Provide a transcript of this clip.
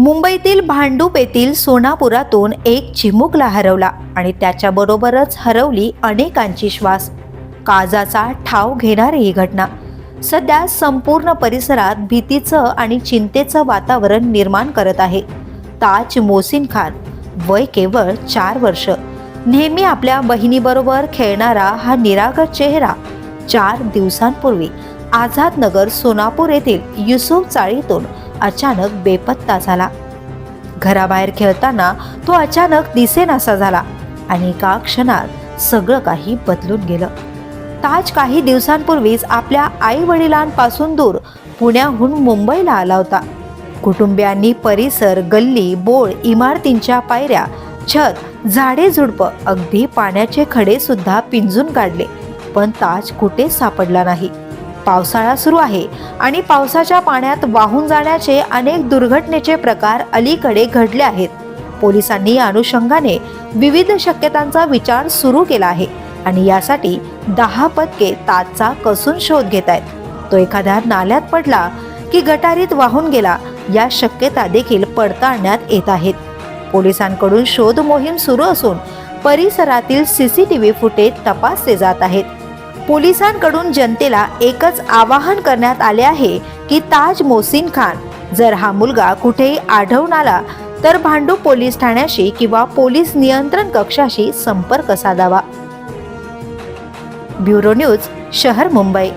मुंबईतील भांडूप येथील सोनापुरातून एक चिमुकला हरवला आणि त्याच्याबरोबरच हरवली अनेकांची श्वास. काजाचा ठाव घेणारी ही घटना. सध्या संपूर्ण परिसरात भीतीचं आणि चिंतेचं वातावरण निर्माण करत आहे. ताज मोसिन खान वय केवळ चार वर्ष. नेहमी आपल्या बहिणीबरोबर खेळणारा हा निरागर चेहरा. चार दिवसांपूर्वी आझादनगर सोनापूर येथील युसुफ चाळीतून अचानक बेपत्ता झाला. घराबाहेर खेळताना तो अचानक दिसेनासा झाला आणि एका क्षणात सगळं काही बदलून गेलं. ताज काही दिवसांपूर्वीच आपल्या आई वडिलांपासून दूर पुण्याहून मुंबईला आला होता. कुटुंबियांनी परिसर गल्ली बोळ इमारतींच्या पायऱ्या छत झाडे झुडपं अगदी पाण्याचे खडे सुद्धा पिंजून काढले. पण ताज कुठेच सापडला नाही. पावसाळा सुरू आहे आणि पावसाच्या पाण्यात वाहून जाण्याचे अनेक दुर्घटनेचे प्रकार अलीकडे घडले आहेत. पोलिसांनी अनुषंगाने विविध शक्यतांचा विचार सुरू केला आहे आणि यासाठी दहा पथके ताचा कसून शोध घेत आहेत. तो एखाद्या नाल्यात पडला की गटारीत वाहून गेला या शक्यता देखील पडताळण्यात येत आहेत. पोलिसांकडून शोध मोहीम सुरू असून परिसरातील सीसीटीव्ही फुटेज तपासले जात आहेत. पोलिसांकडून जनतेला एकच आवाहन करण्यात आले आहे की ताज मोसिन खान जर हा मुलगा कुठेही आढळून आला तर भांडू पोलीस ठाण्याशी किंवा पोलीस नियंत्रण कक्षाशी संपर्क साधावा. ब्युरो न्यूज शहर मुंबई.